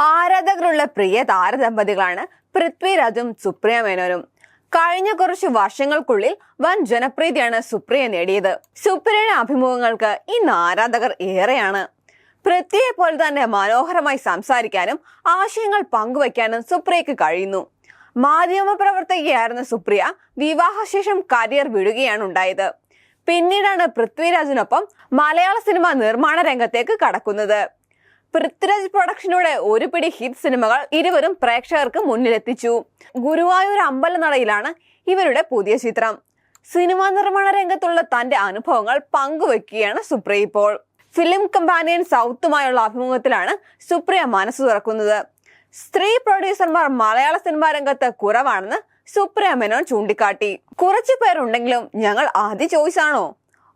ആരാധകരുള്ള പ്രിയ താരദമ്പതികളാണ് പൃഥ്വിരാജും സുപ്രിയ മേനോനും. കഴിഞ്ഞ കുറച്ച് വർഷങ്ങൾക്കുള്ളിൽ വൻ ജനപ്രീതിയാണ് സുപ്രിയ നേടിയത്. സുപ്രിയയുടെ അഭിമുഖങ്ങൾക്ക് ഇന്ന് ആരാധകർ ഏറെയാണ്. പൃഥ്വിയെ പോലെ തന്നെ മനോഹരമായി സംസാരിക്കാനും ആശയങ്ങൾ പങ്കുവയ്ക്കാനും സുപ്രിയക്ക് കഴിയുന്നു. മാധ്യമ പ്രവർത്തകയായിരുന്ന സുപ്രിയ വിവാഹശേഷം കരിയർ വിടുകയാണ് ഉണ്ടായത്. പിന്നീടാണ് പൃഥ്വിരാജിനൊപ്പം മലയാള സിനിമ നിർമ്മാണ രംഗത്തേക്ക് കടക്കുന്നത്. പൃഥ്വിരാജ് പ്രൊഡക്ഷനോടെ ഒരു പിടി ഹിറ്റ് സിനിമകൾ ഇരുവരും പ്രേക്ഷകർക്ക് മുന്നിലെത്തിച്ചു. ഗുരുവായൂർ അമ്പലനടയിലാണ് ഇവരുടെ പുതിയ ചിത്രം. സിനിമാ നിർമ്മാണ രംഗത്തുള്ള തന്റെ അനുഭവങ്ങൾ പങ്കുവെക്കുകയാണ് സുപ്രിയ ഇപ്പോൾ. ഫിലിം കമ്പാനിയൻ സൗത്തുമായുള്ള അഭിമുഖത്തിലാണ് സുപ്രിയ മനസ്സ് തുറക്കുന്നത്. സ്ത്രീ പ്രൊഡ്യൂസർമാർ മലയാള സിനിമാ രംഗത്ത് കുറവാണെന്ന് സുപ്രിയ മേനോൻ ചൂണ്ടിക്കാട്ടി. കുറച്ചു പേരുണ്ടെങ്കിലും ഞങ്ങൾ ആദ്യ ചോയ്സ് ആണോ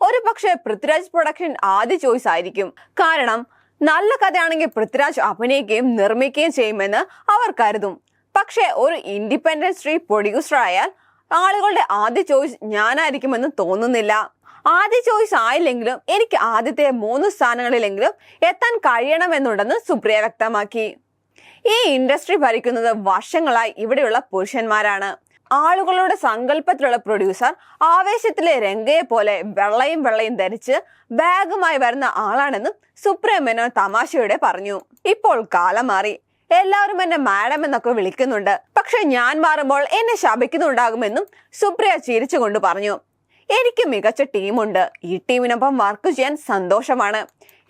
ഒരു പക്ഷേ പൃഥ്വിരാജ് പ്രൊഡക്ഷൻ ആദ്യ ചോയ്സ് ആയിരിക്കും. കാരണം നല്ല കഥയാണെങ്കിൽ പൃഥ്വിരാജ് അഭിനയിക്കുകയും നിർമ്മിക്കുകയും ചെയ്യുമെന്ന് അവർ കരുതും. പക്ഷേ ഒരു ഇൻഡിപെൻഡൻസ് സ്ട്രീ പ്രൊഡ്യൂസർ ആയാൽ ആളുകളുടെ ആദ്യ ചോയ്സ് ഞാനായിരിക്കുമെന്ന് തോന്നുന്നില്ല. ആദ്യ ചോയ്സ് ആയില്ലെങ്കിലും എനിക്ക് ആദ്യത്തെ മൂന്ന് സ്ഥാനങ്ങളിലെങ്കിലും എത്താൻ കഴിയണമെന്നുണ്ടെന്ന് സുപ്രിയ വ്യക്തമാക്കി. ഈ ഇൻഡസ്ട്രി ഭരിക്കുന്നത് വർഷങ്ങളായി ഇവിടെയുള്ള പുരുഷന്മാരാണ്. ആളുകളുടെ സങ്കല്പത്തിലുള്ള പ്രൊഡ്യൂസർ ആവേശത്തിലെ രംഗയെ പോലെ വെള്ളയും വെള്ളയും ധരിച്ച് ബാഗുമായി വരുന്ന ആളാണെന്നും സുപ്രേമനോ തമാശയോടെ പറഞ്ഞു. ഇപ്പോൾ കാലം മാറി. എല്ലാവരും എന്നെ മാഡം എന്നൊക്കെ വിളിക്കുന്നുണ്ട്. പക്ഷെ ഞാൻ മാറുമ്പോൾ എന്നെ ശപിക്കുന്നുണ്ടാകുമെന്നും സുപ്രിയ ചിരിച്ചുകൊണ്ട് പറഞ്ഞു. എനിക്ക് മികച്ച ടീമുണ്ട്. ഈ ടീമിനൊപ്പം വർക്ക് ചെയ്യാൻ സന്തോഷമാണ്.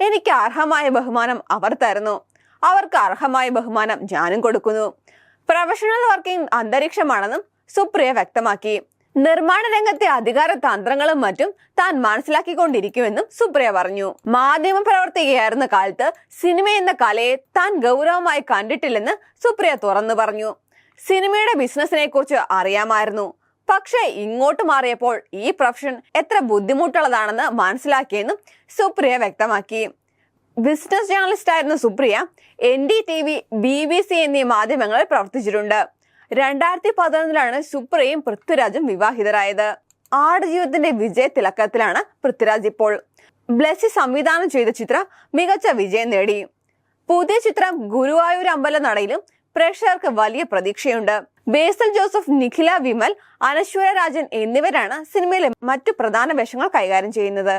എനിക്ക് അർഹമായ ബഹുമാനം അവർ തരുന്നു. അവർക്ക് അർഹമായ ബഹുമാനം ഞാനും കൊടുക്കുന്നു. പ്രൊഫഷണൽ വർക്കിംഗ് അന്തരീക്ഷമാണെന്നും സുപ്രിയ വ്യക്തമാക്കി. നിർമ്മാണ രംഗത്തെ അധികാര തന്ത്രങ്ങളും മറ്റും താൻ മനസ്സിലാക്കിക്കൊണ്ടിരിക്കുമെന്നും സുപ്രിയ പറഞ്ഞു. മാധ്യമ പ്രവർത്തകയായിരുന്ന കാലത്ത് സിനിമ എന്ന കലയെ താൻ ഗൗരവമായി കണ്ടിട്ടില്ലെന്ന് സുപ്രിയ തുറന്നു പറഞ്ഞു. സിനിമയുടെ ബിസിനസിനെ കുറിച്ച് അറിയാമായിരുന്നു. പക്ഷേ ഇങ്ങോട്ട് മാറിയപ്പോൾ ഈ പ്രൊഫഷൻ എത്ര ബുദ്ധിമുട്ടുള്ളതാണെന്ന് മനസ്സിലാക്കിയെന്നും സുപ്രിയ വ്യക്തമാക്കി. ബിസിനസ് ജേർണലിസ്റ്റ് ആയിരുന്ന Supriya N D T V B B C എന്നീ മാധ്യമങ്ങളിൽ പ്രവർത്തിച്ചിട്ടുണ്ട്. രണ്ടായിരത്തി പതിനൊന്നിലാണ് ശുപ്രയും പൃഥ്വിരാജും വിവാഹിതരായത്. ആടുജീവിതത്തിന്റെ വിജയ തിളക്കത്തിലാണ് പൃഥ്വിരാജ് ഇപ്പോൾ. ബ്ലെസ്സി സംവിധാനം ചെയ്ത ചിത്രം മികച്ച വിജയം നേടി. പുതിയ ചിത്രം ഗുരുവായൂർ അമ്പല നടയിലും പ്രേക്ഷകർക്ക് വലിയ പ്രതീക്ഷയുണ്ട്. ബേസൽ ജോസഫ് നിഖില വിമൽ അനശ്വര രാജൻ എന്നിവരാണ് സിനിമയിലെ മറ്റു പ്രധാന വേഷങ്ങൾ കൈകാര്യം ചെയ്യുന്നത്.